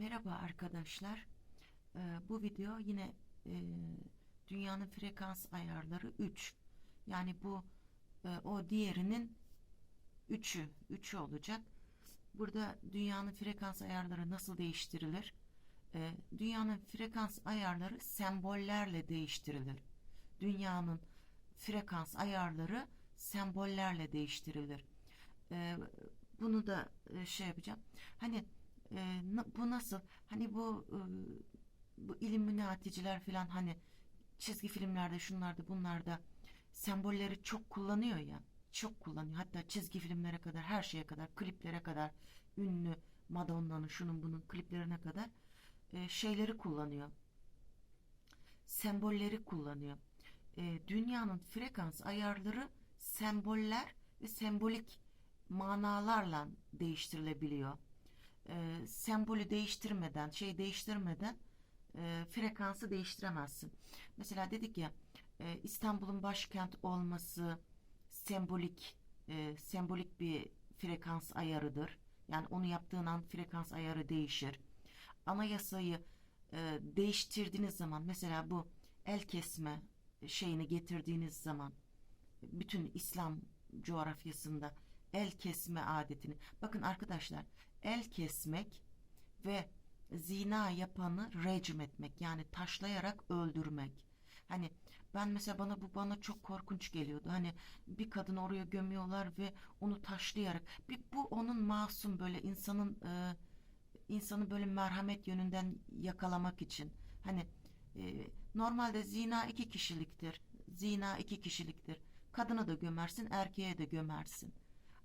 Merhaba arkadaşlar. Ee, bu video yine e, dünyanın frekans ayarları 3. Yani bu e, o diğerinin 3'ü, 3'ü olacak. Burada dünyanın frekans ayarları nasıl değiştirilir? Ee, dünyanın frekans ayarları sembollerle değiştirilir. Dünyanın frekans ayarları sembollerle değiştirilir. Ee, bunu da e, şey yapacağım. Hani e, bu nasıl? Hani bu e, bu illuminaticiler falan hani çizgi filmlerde şunlarda bunlarda sembolleri çok kullanıyor ya. Çok kullanıyor. Hatta çizgi filmlere kadar her şeye kadar kliplere kadar ünlü Madonna'nın şunun bunun kliplerine kadar e, şeyleri kullanıyor. Sembolleri kullanıyor. E, dünyanın frekans ayarları semboller ve sembolik manalarla değiştirilebiliyor e, sembolü değiştirmeden, şey değiştirmeden e, frekansı değiştiremezsin. Mesela dedik ya e, İstanbul'un başkent olması sembolik e, sembolik bir frekans ayarıdır. Yani onu yaptığın an frekans ayarı değişir. Anayasayı e, değiştirdiğiniz zaman mesela bu el kesme şeyini getirdiğiniz zaman bütün İslam coğrafyasında el kesme adetini bakın arkadaşlar el kesmek ve zina yapanı rejim etmek yani taşlayarak öldürmek. Hani ben mesela bana bu bana çok korkunç geliyordu. Hani bir kadını oraya gömüyorlar ve onu taşlayarak bir bu onun masum böyle insanın e, insanı böyle merhamet yönünden yakalamak için. Hani e, normalde zina iki kişiliktir. Zina iki kişiliktir. Kadını da gömersin, erkeğe de gömersin.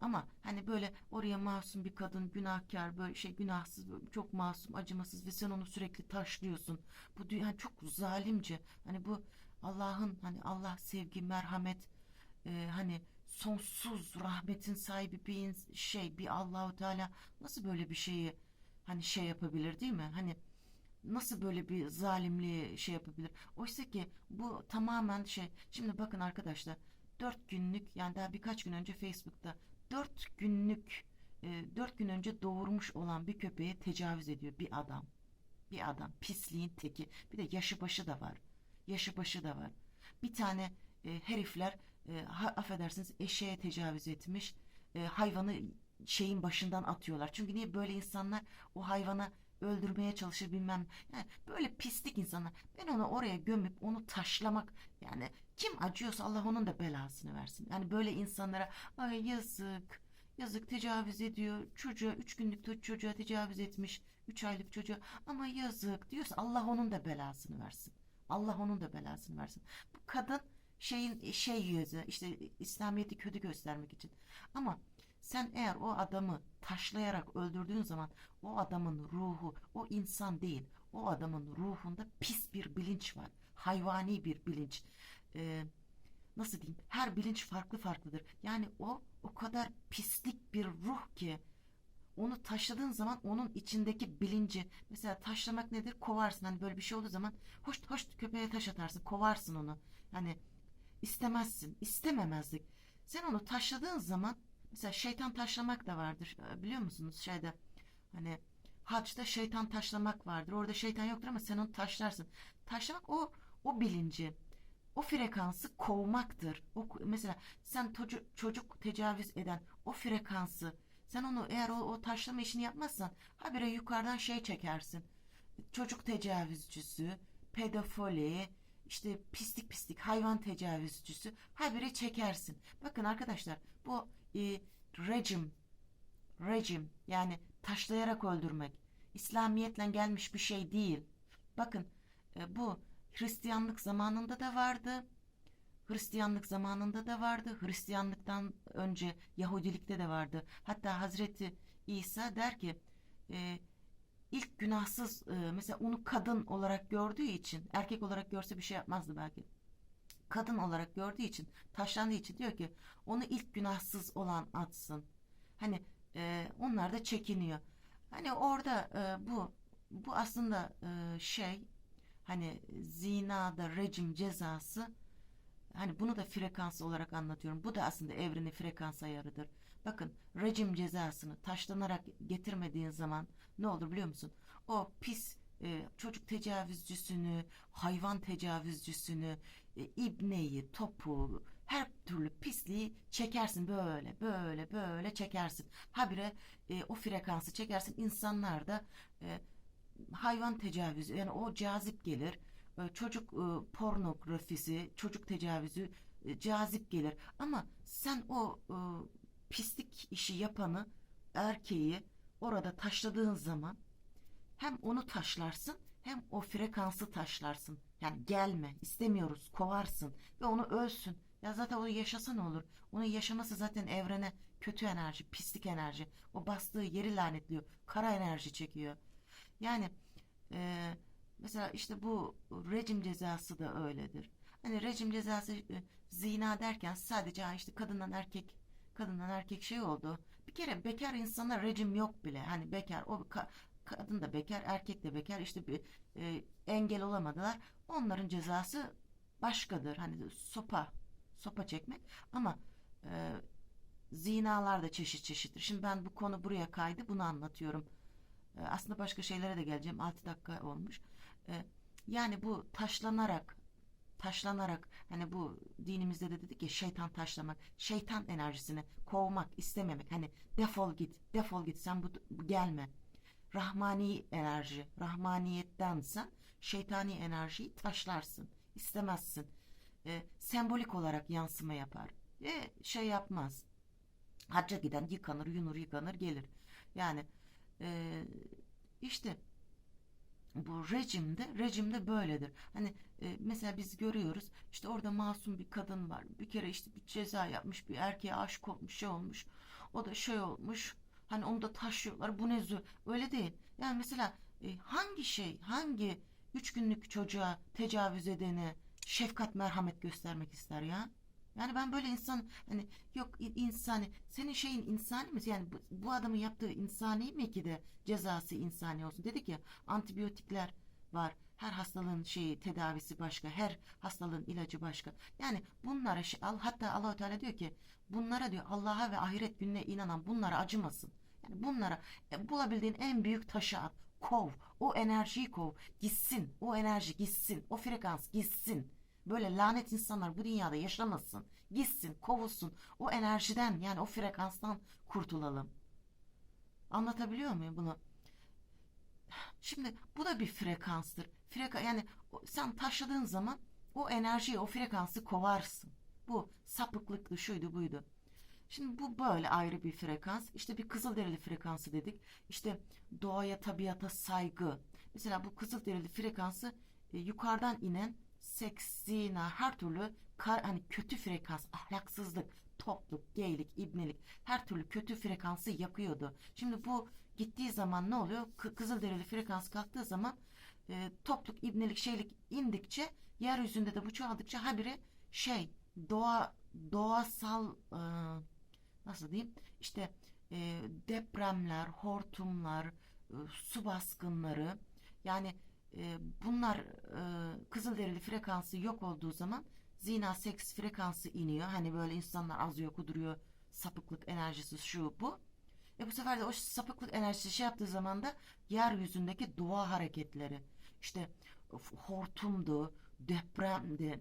Ama hani böyle oraya masum bir kadın günahkar böyle şey günahsız çok masum acımasız ve sen onu sürekli taşlıyorsun. Bu dünya çok zalimce. Hani bu Allah'ın hani Allah sevgi merhamet e, hani sonsuz rahmetin sahibi bir şey bir Allahu Teala nasıl böyle bir şeyi hani şey yapabilir değil mi? Hani nasıl böyle bir zalimliği şey yapabilir? Oysa ki bu tamamen şey. Şimdi bakın arkadaşlar dört günlük yani daha birkaç gün önce Facebook'ta dört günlük e, dört gün önce doğurmuş olan bir köpeğe tecavüz ediyor bir adam. Bir adam pisliğin teki. Bir de yaşı başı da var. Yaşı başı da var. Bir tane e, herifler e, ha, affedersiniz eşeğe tecavüz etmiş. E, hayvanı şeyin başından atıyorlar. Çünkü niye böyle insanlar o hayvana öldürmeye çalışır bilmem. Yani böyle pislik insanlar. Ben onu oraya gömüp onu taşlamak yani kim acıyorsa Allah onun da belasını versin. Yani böyle insanlara ay yazık yazık tecavüz ediyor çocuğa üç günlük çocuğa tecavüz etmiş üç aylık çocuğa ama yazık diyorsa Allah onun da belasını versin. Allah onun da belasını versin. Bu kadın şeyin şey yüzü işte İslamiyet'i kötü göstermek için. Ama sen eğer o adamı taşlayarak öldürdüğün zaman o adamın ruhu o insan değil. O adamın ruhunda pis bir bilinç var. Hayvani bir bilinç. Ee, nasıl diyeyim? Her bilinç farklı farklıdır. Yani o o kadar pislik bir ruh ki onu taşladığın zaman onun içindeki bilinci mesela taşlamak nedir? Kovarsın. Hani böyle bir şey olduğu zaman hoş hoş köpeğe taş atarsın. Kovarsın onu. Hani istemezsin. istememezlik. Sen onu taşladığın zaman mesela şeytan taşlamak da vardır. Ee, Biliyor musunuz şeyde hani haçta şeytan taşlamak vardır. Orada şeytan yoktur ama sen onu taşlarsın. Taşlamak o o bilinci o frekansı kovmaktır. O, mesela sen çocuk, çocuk tecavüz eden o frekansı sen onu eğer o, o taşlama işini yapmazsan habire yukarıdan şey çekersin. Çocuk tecavüzcüsü, pedofili, işte pislik pislik hayvan tecavüzcüsü habire çekersin. Bakın arkadaşlar bu e, rejim, rejim yani taşlayarak öldürmek İslamiyetle gelmiş bir şey değil. Bakın e, bu Hristiyanlık zamanında da vardı. Hristiyanlık zamanında da vardı. Hristiyanlıktan önce Yahudilikte de vardı. Hatta Hazreti İsa der ki e, ilk günahsız e, mesela onu kadın olarak gördüğü için erkek olarak görse bir şey yapmazdı belki. Kadın olarak gördüğü için taşlandığı için diyor ki onu ilk günahsız olan atsın. Hani e, onlar da çekiniyor. Hani orada e, bu bu aslında e, şey hani zinada rejim cezası hani bunu da frekans olarak anlatıyorum. Bu da aslında evrenin frekans ayarıdır. Bakın rejim cezasını taşlanarak getirmediğin zaman ne olur biliyor musun? O pis e, çocuk tecavüzcüsünü, hayvan tecavüzcüsünü, e, ibneyi, topu, her türlü pisliği çekersin böyle, böyle, böyle çekersin. Habire e, o frekansı çekersin. İnsanlar da e, hayvan tecavüzü yani o cazip gelir. E, çocuk e, pornografisi, çocuk tecavüzü e, cazip gelir. Ama sen o e, pislik işi yapanı, erkeği orada taşladığın zaman hem onu taşlarsın hem o frekansı taşlarsın. Yani gelme, istemiyoruz, kovarsın ve onu ölsün. Ya zaten onu yaşasa ne olur? Onun yaşaması zaten evrene kötü enerji, pislik enerji. O bastığı yeri lanetliyor. Kara enerji çekiyor. Yani e, mesela işte bu rejim cezası da öyledir. Hani rejim cezası e, zina derken sadece işte kadından erkek kadından erkek şey oldu. Bir kere bekar insana rejim yok bile. Hani bekar o ka- kadın da bekar, erkek de bekar. İşte bir e, engel olamadılar. Onların cezası başkadır. Hani sopa sopa çekmek ama e, zinalar da çeşit çeşittir. Şimdi ben bu konu buraya kaydı bunu anlatıyorum. E, aslında başka şeylere de geleceğim. 6 dakika olmuş. E, yani bu taşlanarak taşlanarak hani bu dinimizde de dedik ya şeytan taşlamak, şeytan enerjisini kovmak, istememek. Hani defol git, defol git sen bu, bu gelme. Rahmani enerji, rahmaniyettensen şeytani enerjiyi taşlarsın, istemezsin. E, sembolik olarak yansıma yapar. Ve şey yapmaz. Hacca giden yıkanır, yunur, yıkanır, gelir. Yani e, işte bu rejimde rejimde böyledir. Hani e, mesela biz görüyoruz işte orada masum bir kadın var. Bir kere işte bir ceza yapmış bir erkeğe aşık olmuş şey olmuş. O da şey olmuş. Hani onu da taşıyorlar. Bu ne zü- Öyle değil. Yani mesela e, hangi şey hangi üç günlük çocuğa tecavüz edene şefkat merhamet göstermek ister ya? Yani ben böyle insan hani yok insani senin şeyin insani mi? Yani bu, bu adamın yaptığı insani mi ki de cezası insani olsun? Dedik ya antibiyotikler var. Her hastalığın şeyi tedavisi başka. Her hastalığın ilacı başka. Yani bunlara şey, al, hatta Allahu Teala diyor ki bunlara diyor Allah'a ve ahiret gününe inanan bunlara acımasın. Yani bunlara e, bulabildiğin en büyük taşı at. Kov. O enerjiyi kov. Gitsin. O enerji gitsin. O frekans gitsin. Böyle lanet insanlar bu dünyada yaşamasın. Gitsin, kovulsun. O enerjiden yani o frekanstan kurtulalım. Anlatabiliyor muyum bunu? Şimdi bu da bir frekanstır. Freka yani sen taşladığın zaman o enerjiyi, o frekansı kovarsın. Bu sapıklıktı, şuydu, buydu. Şimdi bu böyle ayrı bir frekans. İşte bir kızılderili frekansı dedik. İşte doğaya, tabiata saygı. Mesela bu kızılderili frekansı e, yukarıdan inen seks, zina, her türlü kar, hani kötü frekans, ahlaksızlık, topluk, geylik, ibnelik her türlü kötü frekansı yakıyordu. Şimdi bu gittiği zaman ne oluyor? K- Kızılderili frekans kalktığı zaman e, topluk, ibnelik, şeylik indikçe yeryüzünde de bu çoğaldıkça habire şey doğa doğasal e, nasıl diyeyim işte e, depremler, hortumlar, e, su baskınları yani e, bunlar e, Kızılderili frekansı yok olduğu zaman zina seks frekansı iniyor. Hani böyle insanlar azıyor, kuduruyor, sapıklık enerjisi şu bu. E bu sefer de o sapıklık enerjisi şey yaptığı zaman da yeryüzündeki doğa hareketleri işte hortumdu, depremdi,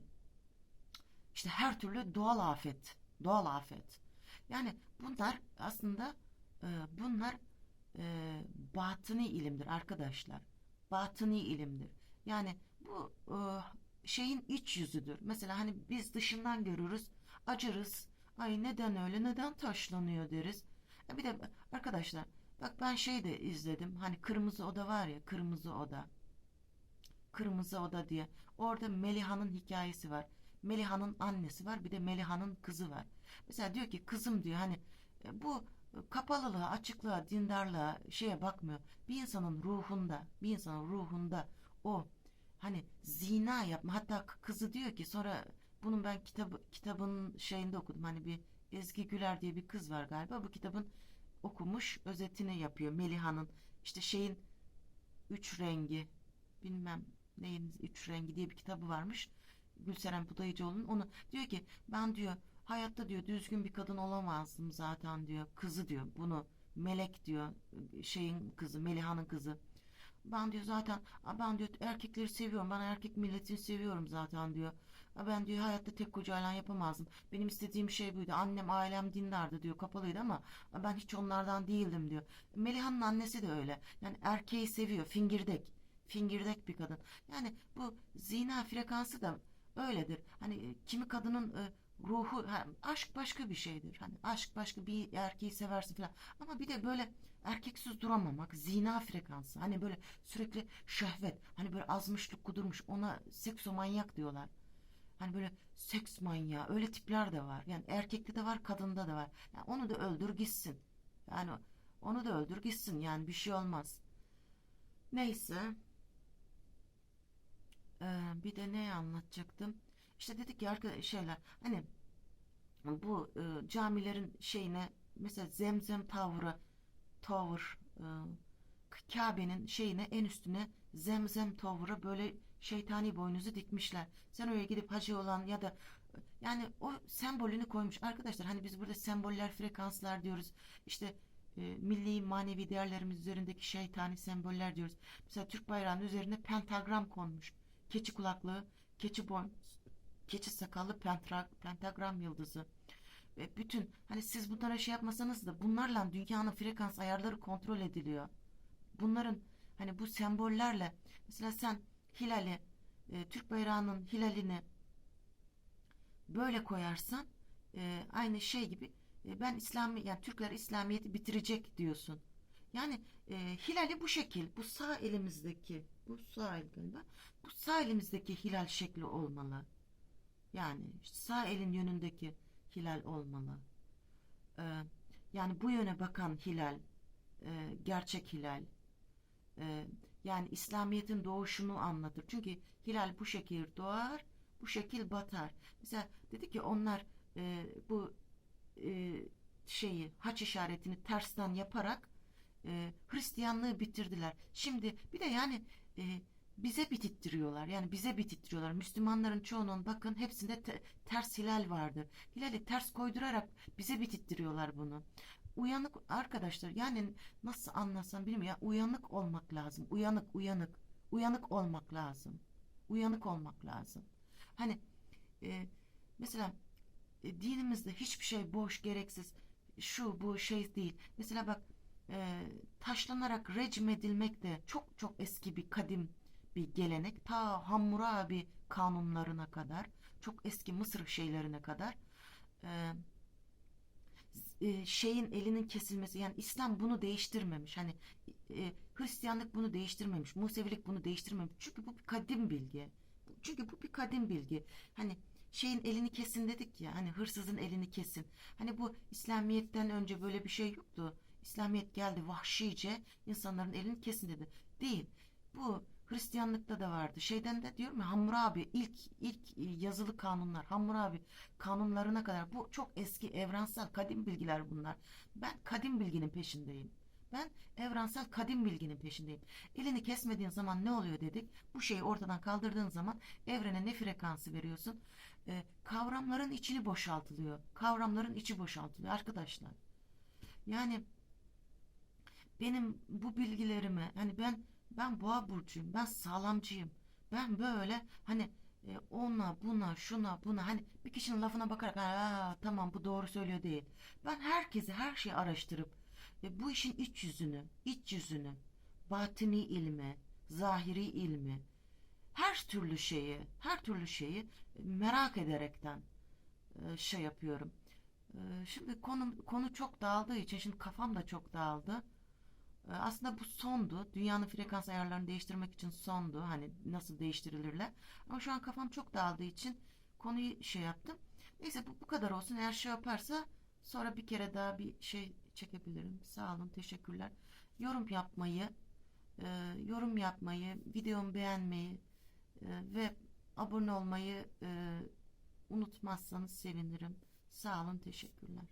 işte her türlü doğal afet, doğal afet. Yani bunlar aslında e, bunlar e, ilimdir arkadaşlar. Batıni ilimdir. Yani bu e, şeyin iç yüzüdür. Mesela hani biz dışından görürüz, acırız. Ay neden öyle, neden taşlanıyor deriz. E bir de arkadaşlar bak ben şey de izledim. Hani Kırmızı Oda var ya, Kırmızı Oda. Kırmızı Oda diye. Orada Meliha'nın hikayesi var. Meliha'nın annesi var, bir de Meliha'nın kızı var. Mesela diyor ki kızım diyor hani e, bu kapalılığa, açıklığa, dindarlığa şeye bakmıyor. Bir insanın ruhunda, bir insanın ruhunda o hani zina yapma. Hatta kızı diyor ki sonra bunun ben kitabı kitabın şeyinde okudum. Hani bir Ezgi Güler diye bir kız var galiba. Bu kitabın okumuş, özetini yapıyor. Meliha'nın işte şeyin üç rengi bilmem neyin üç rengi diye bir kitabı varmış. Gülseren Budayıcıoğlu'nun onu diyor ki ben diyor hayatta diyor düzgün bir kadın olamazdım zaten diyor. Kızı diyor bunu Melek diyor şeyin kızı Meliha'nın kızı. Ben diyor zaten "Aa, ben diyor erkekleri seviyorum. Ben erkek milletini seviyorum zaten diyor. "Aa, Ben diyor hayatta tek kocayla yapamazdım. Benim istediğim şey buydu. Annem ailem dindardı diyor. Kapalıydı ama ben hiç onlardan değildim diyor. Meliha'nın annesi de öyle. Yani erkeği seviyor. Fingirdek. Fingirdek bir kadın. Yani bu zina frekansı da öyledir. Hani kimi kadının e, ruhu ha, aşk başka bir şeydir. Hani aşk başka bir erkeği seversin falan. Ama bir de böyle erkeksiz duramamak, zina frekansı. Hani böyle sürekli şehvet, hani böyle azmışlık kudurmuş. Ona seksomanyak diyorlar. Hani böyle seks manyağı öyle tipler de var. Yani erkekte de var, kadında da var. Yani onu da öldür gitsin. Yani onu da öldür gitsin. Yani bir şey olmaz. Neyse. Ee, bir de ne anlatacaktım? İşte dedik ya arkadaş şeyler hani bu e, camilerin şeyine mesela Zemzem Tower'a Tower e, Kabe'nin şeyine en üstüne Zemzem Tower'a böyle şeytani boynuzu dikmişler. Sen oraya gidip hacı olan ya da yani o sembolünü koymuş. Arkadaşlar hani biz burada semboller, frekanslar diyoruz. İşte e, milli manevi değerlerimiz üzerindeki şeytani semboller diyoruz. Mesela Türk bayrağının üzerine pentagram konmuş. Keçi kulaklığı, keçi boyn, keçi sakallı pentagram yıldızı. Ve bütün hani siz bunlara şey yapmasanız da bunlarla dünyanın frekans ayarları kontrol ediliyor. Bunların hani bu sembollerle mesela sen hilali e, Türk bayrağının hilalini böyle koyarsan e, aynı şey gibi e, ben İslami yani Türkler İslamiyet'i bitirecek diyorsun. Yani e, hilali bu şekil, bu sağ elimizdeki, bu sağ el bu sağ elimizdeki hilal şekli olmalı. Yani sağ elin yönündeki hilal olmalı. Ee, yani bu yöne bakan hilal, e, gerçek hilal. Ee, yani İslamiyet'in doğuşunu anlatır. Çünkü hilal bu şekil doğar, bu şekil batar. Mesela dedi ki onlar e, bu e, şeyi haç işaretini tersten yaparak e, Hristiyanlığı bitirdiler. Şimdi bir de yani e, bize bitittiriyorlar. Yani bize bitittiriyorlar. Müslümanların çoğunun bakın hepsinde te- ters hilal vardır. Hilali ters koydurarak bize bitittiriyorlar bunu. Uyanık arkadaşlar yani nasıl anlasam bilmiyorum ya uyanık olmak lazım. Uyanık uyanık. Uyanık olmak lazım. Uyanık olmak lazım. Hani e, mesela e, dinimizde hiçbir şey boş gereksiz şu bu şey değil. Mesela bak e, taşlanarak recm edilmek de çok çok eski bir kadim bir gelenek. Ta Hammurabi kanunlarına kadar çok eski Mısır şeylerine kadar e, e, şeyin elinin kesilmesi yani İslam bunu değiştirmemiş. Hani e, Hristiyanlık bunu değiştirmemiş. Musevilik bunu değiştirmemiş. Çünkü bu bir kadim bilgi. Çünkü bu bir kadim bilgi. Hani şeyin elini kesin dedik ya hani hırsızın elini kesin. Hani bu İslamiyet'ten önce böyle bir şey yoktu. İslamiyet geldi vahşice insanların elini kesin dedi. Değil. Bu Hristiyanlıkta da vardı. Şeyden de diyorum ya Hammurabi ilk ilk yazılı kanunlar Hammurabi kanunlarına kadar bu çok eski evrensel kadim bilgiler bunlar. Ben kadim bilginin peşindeyim. Ben evrensel kadim bilginin peşindeyim. Elini kesmediğin zaman ne oluyor dedik. Bu şeyi ortadan kaldırdığın zaman evrene ne frekansı veriyorsun? Ee, kavramların içini boşaltılıyor. Kavramların içi boşaltılıyor arkadaşlar. Yani benim bu bilgilerimi hani ben ben boğa burcuyum. Ben sağlamcıyım. Ben böyle hani e, ona buna şuna buna hani bir kişinin lafına bakarak Aa, tamam bu doğru söylüyor değil. Ben herkesi her şeyi araştırıp e, bu işin iç yüzünü, iç yüzünü, batini ilmi, zahiri ilmi, her türlü şeyi, her türlü şeyi merak ederekten e, şey yapıyorum. E, şimdi konu konu çok dağıldığı için şimdi kafam da çok dağıldı. E, Aslında bu sondu. Dünyanın frekans ayarlarını değiştirmek için sondu. Hani nasıl değiştirilirler. Ama şu an kafam çok dağıldığı için konuyu şey yaptım. Neyse bu, bu kadar olsun. Eğer şey yaparsa sonra bir kere daha bir şey çekebilirim. Sağ olun, teşekkürler. Yorum yapmayı, e, yorum yapmayı, videomu beğenmeyi e, ve abone olmayı e, unutmazsanız sevinirim. Sağ olun, teşekkürler.